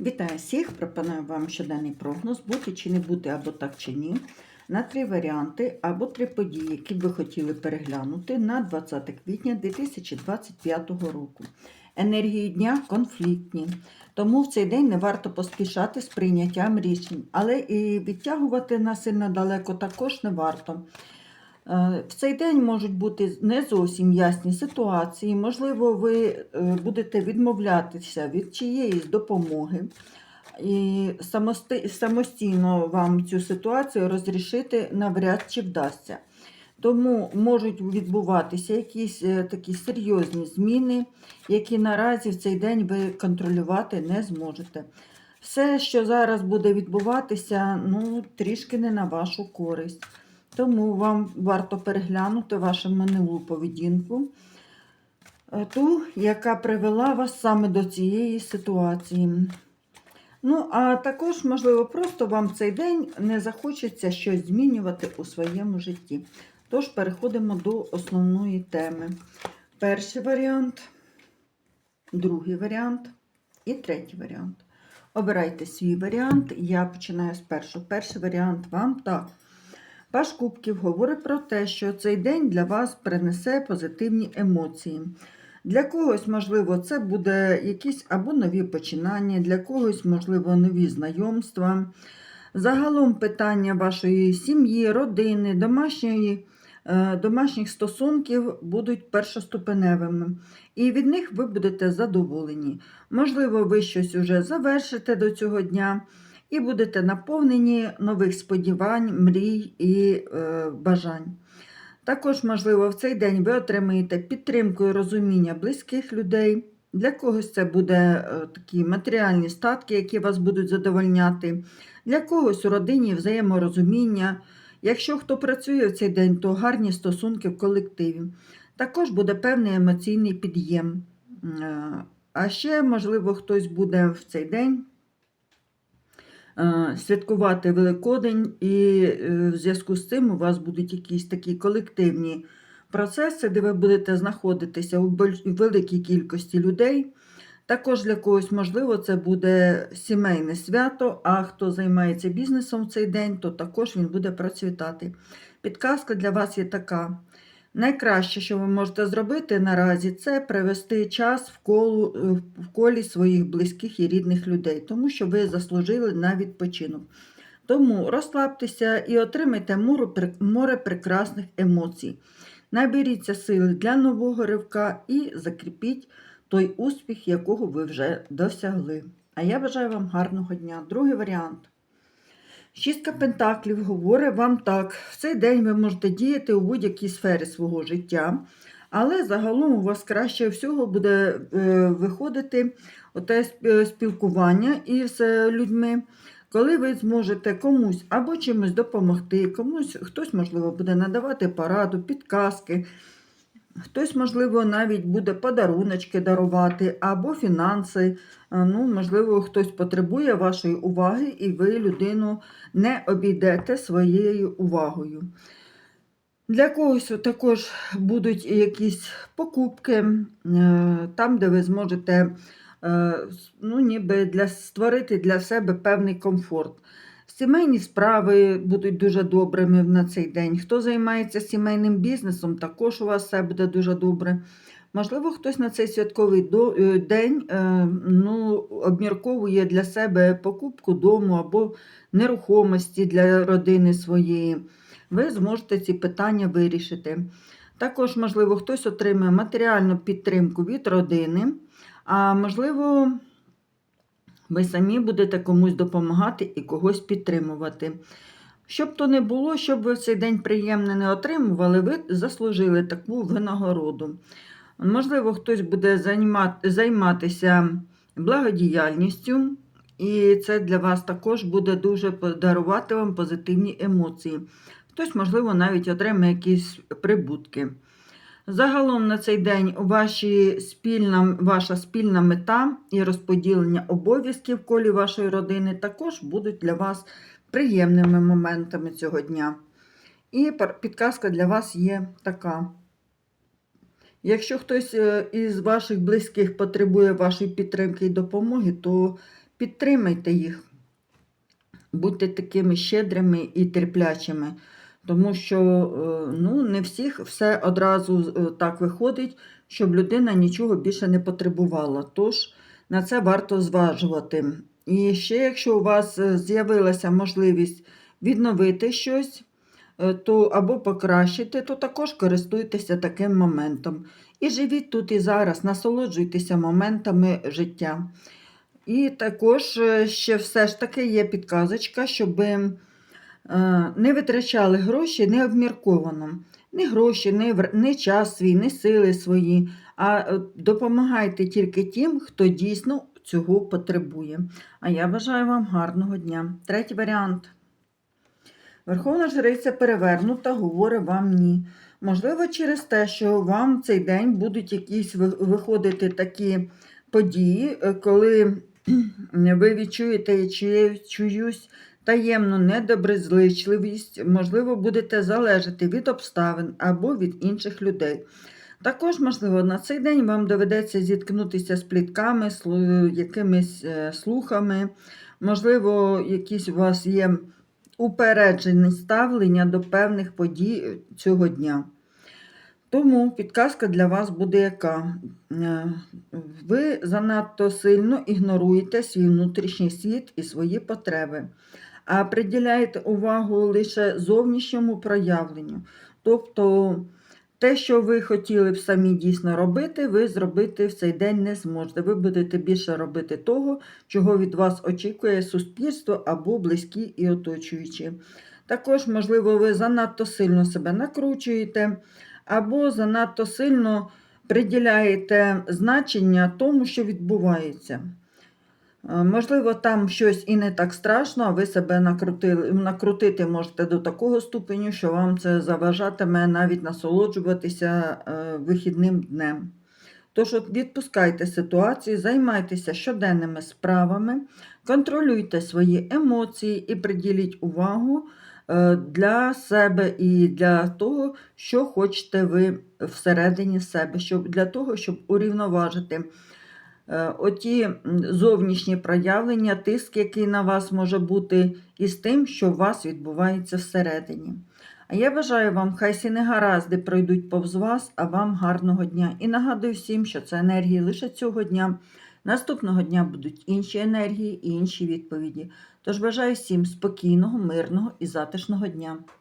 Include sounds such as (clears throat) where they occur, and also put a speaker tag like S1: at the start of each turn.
S1: Вітаю всіх! Пропоную вам щоденний прогноз, бути чи не бути, або так чи ні, на три варіанти або три події, які б ви хотіли переглянути на 20 квітня 2025 року. Енергії дня конфліктні, тому в цей день не варто поспішати з прийняттям рішень, але і відтягувати насильно далеко також не варто. Е, В цей день можуть бути не зовсім ясні ситуації. Можливо, ви е, будете відмовлятися від чиєїсь допомоги, і самостійно вам цю ситуацію розрішити навряд чи вдасться. Тому можуть відбуватися якісь е, такі серйозні зміни, які наразі в цей день ви контролювати не зможете. Все, що зараз буде відбуватися, ну, трішки не на вашу користь. Тому вам варто переглянути вашу минулу поведінку, е, ту, яка привела вас саме до цієї ситуації. Ну, а також, можливо, просто вам цей день не захочеться щось змінювати у своєму житті. Тож переходимо до основної теми. Перший варіант, другий варіант і третій варіант. Обирайте свій варіант. Я починаю з першого. Перший варіант вам так. Паш Кубків говорить про те, що цей день для вас принесе позитивні емоції. Для когось, можливо, це буде якісь або нові починання, для когось, можливо, нові знайомства. Загалом питання вашої сім'ї, родини, домашньої, е, домашніх стосунків будуть першоступеневими, і від них ви будете задоволені. Можливо, ви щось уже завершите до цього дня і будете наповнені нових сподівань, мрій і е, бажань. Також, можливо, в цей день ви отримаєте підтримку і розуміння близьких людей. Для когось це буде е, такі матеріальні статки, які вас будуть задовольняти. Для когось у родині взаєморозуміння. Якщо хто працює в цей день, то гарні стосунки в колективі. Також буде певний емоційний під'єм. Е, А ще, можливо, хтось буде в цей день святкувати Великодень, і е, в зв'язку з цим у вас будуть якісь такі колективні процеси, де ви будете знаходитися у великій кількості людей. Також для когось, можливо, це буде сімейне свято, а хто займається бізнесом в цей день, то також він буде процвітати. Підказка для вас є така. Найкраще, що ви можете зробити наразі, це привести час в, колу, е, в колі своїх близьких і рідних людей, тому що ви заслужили на відпочинок. Тому розслабтеся і отримайте море прекрасних емоцій. Наберіться сили для нового ривка і закріпіть той успіх, якого ви вже досягли. А я бажаю вам гарного дня. Другий варіант. Шістка пентаклів говорить вам так: в цей день ви можете діяти у будь-якій сфері свого життя, але загалом у вас краще всього буде е, виходити оте е, спілкування із е, людьми, коли ви зможете комусь або чимось допомогти, комусь хтось, можливо, буде надавати пораду, підказки. Хтось, можливо, навіть буде подаруночки дарувати або фінанси. Е, Ну, можливо, хтось потребує вашої уваги, і ви людину не обійдете своєю увагою. Для когось також будуть якісь покупки, е, там, де ви зможете е, ну, ніби для, створити для себе певний комфорт. Сімейні справи будуть дуже добрими на цей день. Хто займається сімейним бізнесом, також у вас все буде дуже добре. Можливо, хтось на цей святковий е, день е, ну, обмірковує для себе покупку дому або нерухомості для родини своєї. Ви зможете ці питання вирішити. Також, можливо, хтось отримає матеріальну підтримку від родини, а можливо, ви самі будете комусь допомагати і когось підтримувати. Щоб то не було, щоб ви в цей день приємне не отримували, ви заслужили таку винагороду. Можливо, хтось буде займатися благодіяльністю, і це для вас також буде дуже дарувати вам позитивні емоції. Хтось, можливо, навіть отримає якісь прибутки. Загалом на цей день ваші спільна, ваша спільна мета і розподілення обов'язків в колі вашої родини також будуть для вас приємними моментами цього дня. І підказка для вас є така. Якщо хтось е, із ваших близьких потребує вашої підтримки і допомоги, то підтримайте їх. Будьте такими щедрими і терплячими, тому що е, ну, не всіх все одразу е, так виходить, щоб людина нічого більше не потребувала. Тож на це варто зважувати. І ще, якщо у вас е, з'явилася можливість відновити щось, то або покращити, то також користуйтеся таким моментом. І живіть тут і зараз, насолоджуйтеся моментами життя. І також ще все ж таки є підказочка, щоб не витрачали гроші необмірковано. Не гроші, вр- не час свій, не сили свої, а е, допомагайте тільки тим, хто дійсно цього потребує. А я бажаю вам гарного дня. Третій варіант. Верховна жриця перевернута, говорить вам ні. Можливо, через те, що вам цей день будуть якісь виходити такі події, е, коли (clears throat) ви відчуєте чиюсь таємну недоброзичливість, можливо, будете залежати від обставин або від інших людей. Також, можливо, на цей день вам доведеться зіткнутися з плітками, якимись е, слухами, можливо, якісь у вас є упереджене ставлення до певних подій цього дня. Тому підказка для вас буде яка? Е, Ви занадто сильно ігноруєте свій внутрішній світ і свої потреби, а приділяєте увагу лише зовнішньому проявленню. Тобто те, що ви хотіли б самі дійсно робити, ви зробити в цей день не зможете. Ви будете більше робити того, чого від вас очікує суспільство або близькі і оточуючі. Також, можливо, ви занадто сильно себе накручуєте, або занадто сильно приділяєте значення тому, що відбувається. Е, Можливо, там щось і не так страшно, а ви себе накрутили, накрутити можете до такого ступеню, що вам це заважатиме навіть насолоджуватися е, вихідним днем. Тож відпускайте ситуації, займайтеся щоденними справами, контролюйте свої емоції і приділіть увагу е, для себе і для того, що хочете ви всередині себе, щоб, для того, щоб урівноважити оті зовнішні проявлення, тиск, який на вас може бути, із тим, що у вас відбувається всередині. А я бажаю вам, хай всі негаразди пройдуть повз вас, а вам гарного дня. І нагадую всім, що це енергії лише цього дня. Наступного дня будуть інші енергії і інші відповіді. Тож бажаю всім спокійного, мирного і затишного дня.